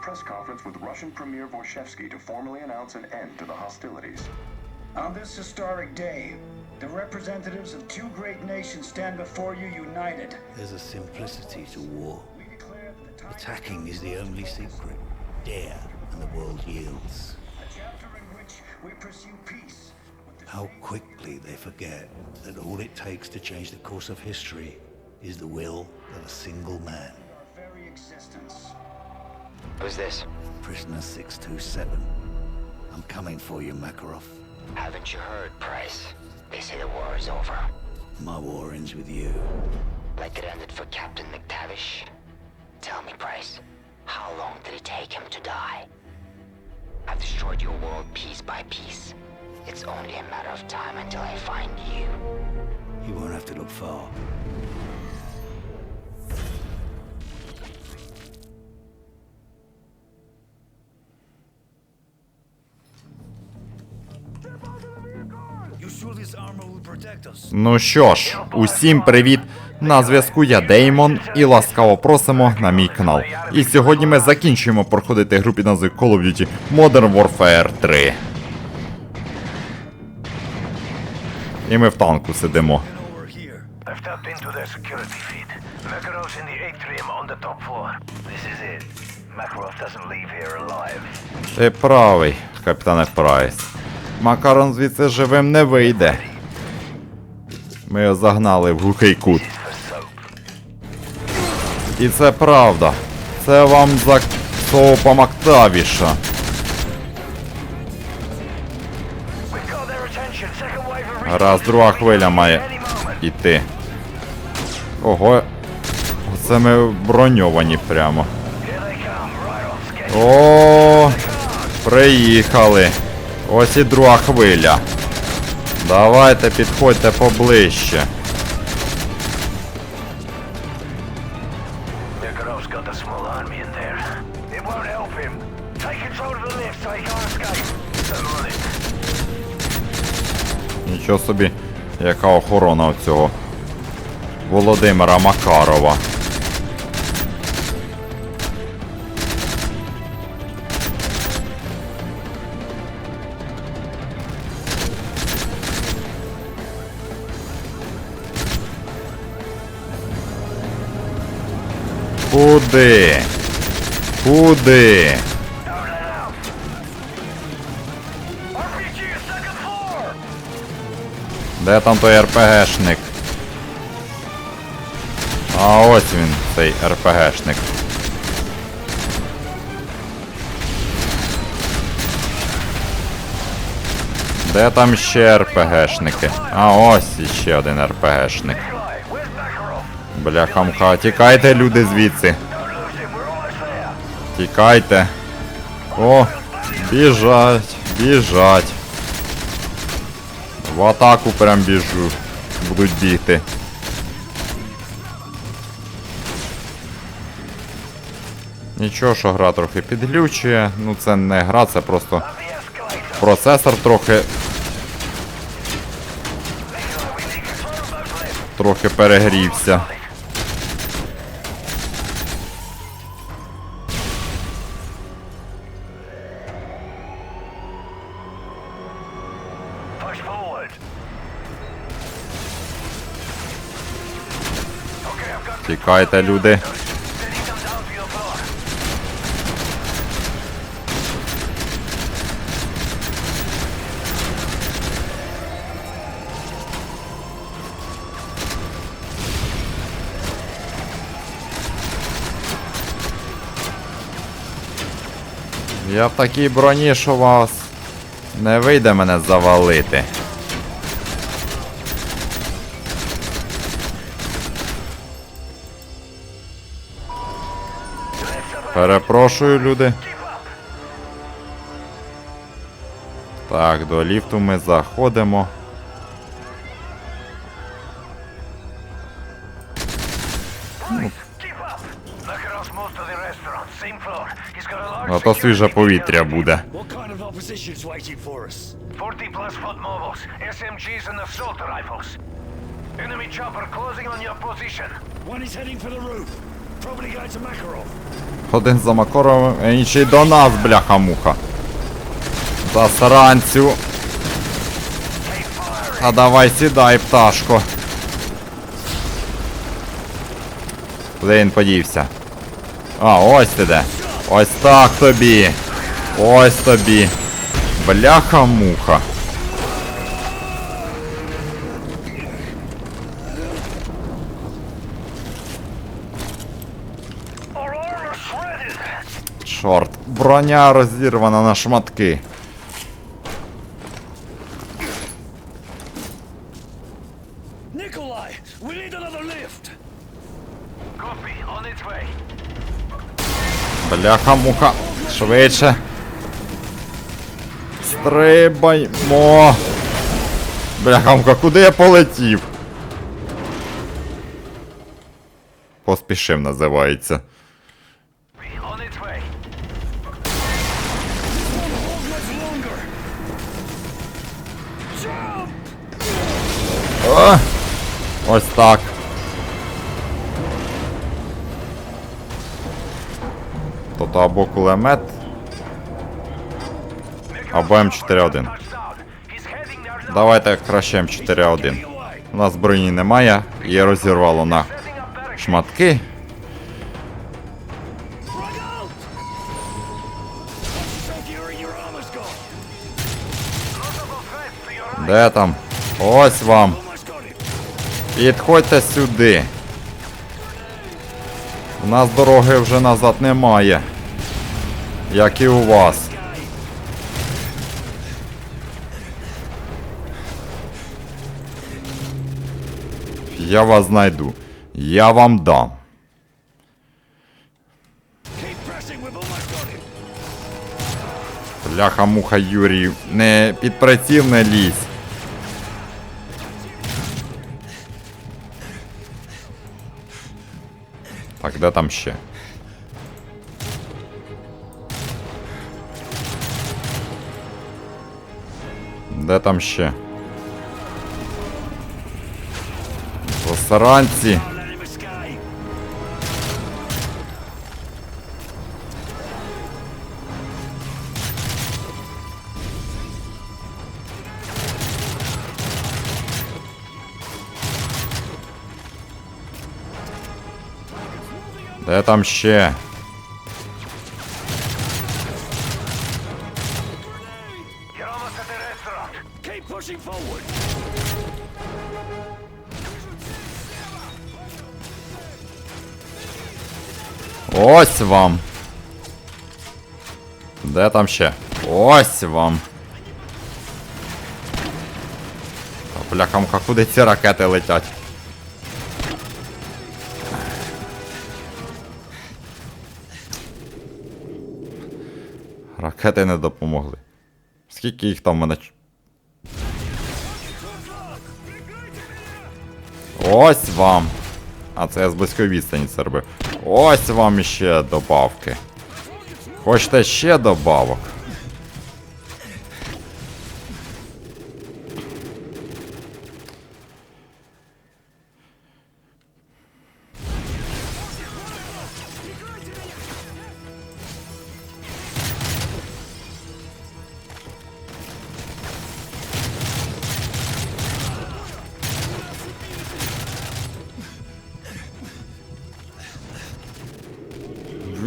press conference with Russian Premier Vorshevsky to formally announce an end to the hostilities. On this historic day, the representatives of two great nations stand before you united. There's a simplicity to war. We declare that the time Attacking is the only secret. Dare, and the world yields. a chapter in which we pursue peace. How quickly they forget that all it takes to change the course of history is the will of a single man. our very existence. Who's this? Prisoner 627. I'm coming for you, Makarov. Haven't you heard, Price? They say the war is over. My war ends with you. Like it ended for Captain McTavish. Tell me, Price, how long did it take him to die? I've destroyed your world piece by piece. It's only a matter of time until I find you. You won't have to look far. Ну що ж, усім привіт! На зв'язку я Деймон і ласкаво просимо на мій канал. І сьогодні ми закінчуємо проходити гру під назвою Call of Duty Modern Warfare 3. І ми в танку сидимо. Ти правий, капітане Прайс. Макарон звідси живим не вийде. Ми його загнали в глухий кут. І це правда. Це вам за соупа Мактавіша. Раз друга хвиля має іти. Ого. Оце ми броньовані прямо. О, приїхали. Ось і друга хвиля. Давайте підходьте поближче. Нічого собі, яка охорона у цього Володимира Макарова. Куди? Куди? Де там той РПГшник? А ось він, цей РПГшник. Де там ще РПГшники? А ось іще один РПГшник. Бляхамха, тікайте, люди, звідси. Тікайте. О, біжать, біжать. В атаку прям біжу. Будуть бігти. Нічого, що гра трохи підглючує. Ну це не гра, це просто процесор трохи. Трохи перегрівся. Тікайте, люди. Я в такій броні, що вас не вийде мене завалити. Перепрошую, люди. Так, до ліфту ми заходимо. Keep up. Makarov's moved to the restaurant. Same floor. He's got a large А то свіжа security повітря буде. What kind of opposition is waiting for us? 40 plus foot mobiles, SMGs and assault rifles. Enemy chopper closing on your position. One is heading for the roof. Один за Макоровим, а інший до нас, бляха-муха. Засранцю. А давай сідай, пташко. Куди він подівся? А, ось ти де. Ось так тобі. Ось тобі. Бляха-муха. Броня розірвана на шматки. Nikolai, we need another lift. Copy, on its way. Бляха-муха. Швидше. Стрибаймо. Бляха-муха, куди я полетів? Поспішив називається. Ось так. Тобто або кулемет, або М4-1. Touchdown. He's heading there now. Давайте краще М4-1. У нас броні немає, її розірвало на шматки. Де там? Ось вам. Підходьте сюди. У нас дороги вже назад немає. Як і у вас. Я вас знайду. Я вам дам. Бляха-муха Юрій, не під не лізь. Де там ще? Де там ще? Посаранці. Де там ще? Ось вам. Де там ще? Ось вам. Та Бляхамка, куди ці ракети летять? Ракети не допомогли. Скільки їх там в мене? Ось вам. А це я з близької відстані це робив. Ось вам іще добавки. Хочете ще добавок?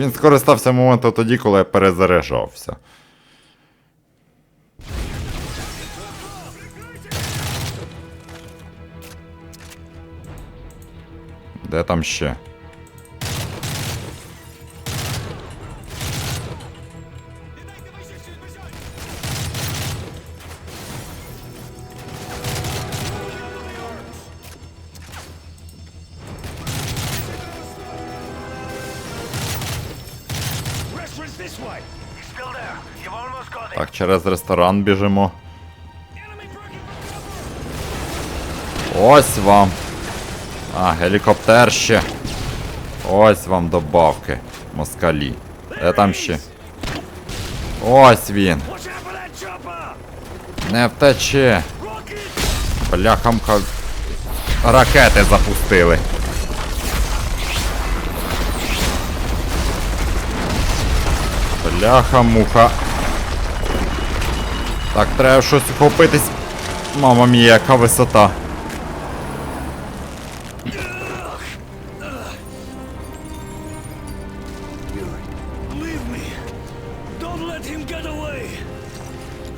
Він скористався моментом тоді, коли я перезаряджався. Де там ще? через ресторан біжимо. Ось вам. А, гелікоптер ще. Ось вам добавки. Москалі. Де там ще? Ось він. Не втече. Бляхамка. Ракети запустили. Бляха-муха. Так, треба щось вхопитись. Мама мія, яка висота.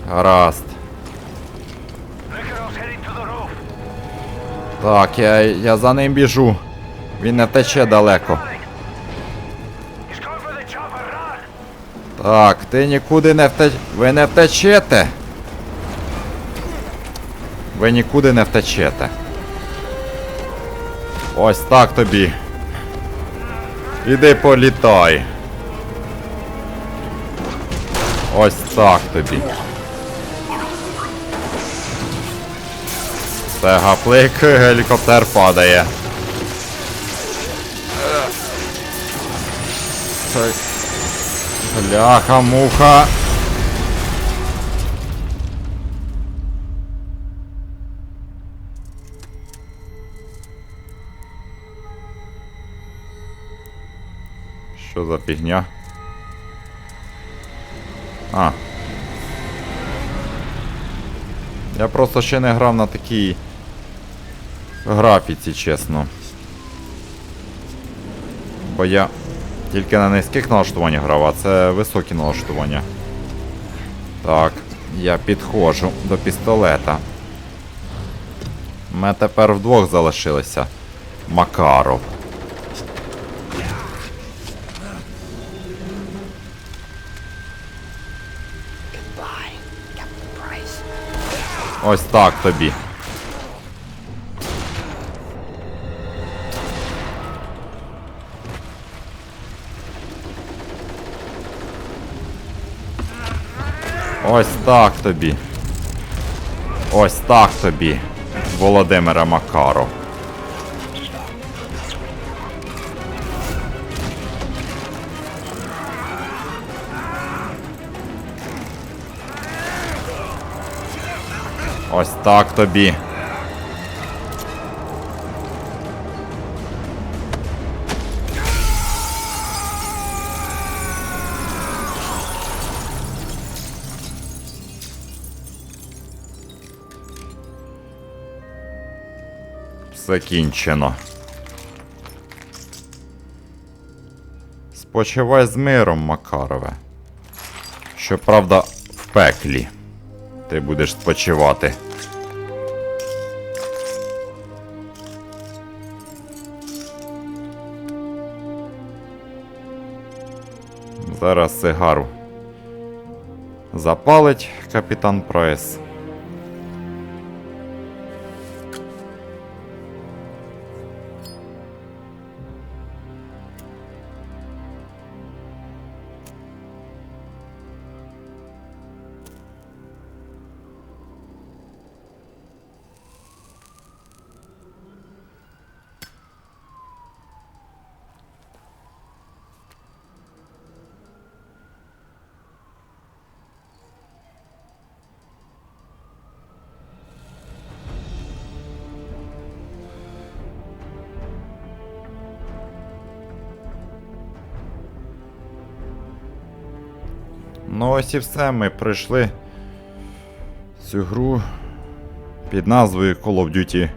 Гаразд. Так, я, я за ним біжу. Він не тече далеко. Так, ти нікуди не втеч... Ви не втечете. Ви нікуди не втечете. Ось так тобі. Іди політай. Ось так тобі. Це гаплик, гелікоптер падає. Бляха, муха. Що за фігня? А. Я просто ще не грав на такій графіці, чесно. Бо я тільки на низьких налаштуваннях грав, а це високі налаштування. Так, я підходжу до пістолета. Ми тепер вдвох залишилися. Макаров. Ось так тобі. Ось так тобі. Ось так тобі. Володимира Макаров. Ось так тобі. Закінчено. Спочивай з миром, Макарове. Щоправда, в пеклі ти будеш спочивати. Зараз сигару запалить капітан Прайс. Ну ось і все, ми пройшли цю гру під назвою Call of Duty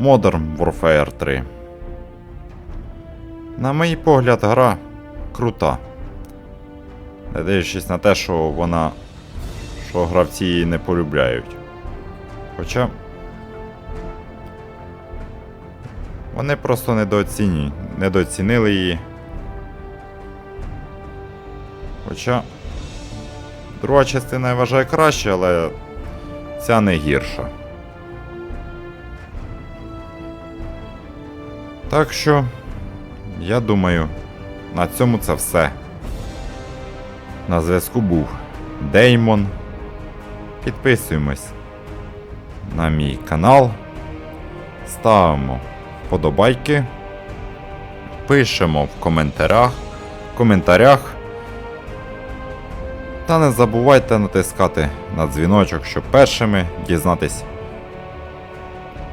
Modern Warfare 3. На мій погляд, гра крута. Не дивлячись на те, що вона. що гравці її не полюбляють. Хоча. Вони просто недооціні... недооцінили її. Хоча. Друга частина я вважаю краще, але ця не гірша. Так що, я думаю, на цьому це все. На зв'язку був Деймон. Підписуємось на мій канал. Ставимо вподобайки. Пишемо в коментарях. В коментарях. Та не забувайте натискати на дзвіночок, щоб першими дізнатись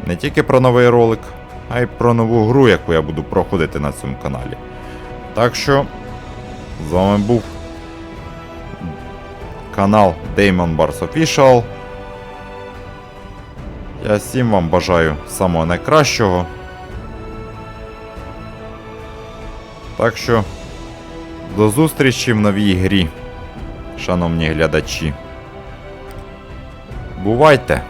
не тільки про новий ролик, а й про нову гру, яку я буду проходити на цьому каналі. Так що, з вами був канал Damon Bars Official. Я всім вам бажаю самого найкращого. Так що до зустрічі в новій грі, шановні глядачі. Бувайте!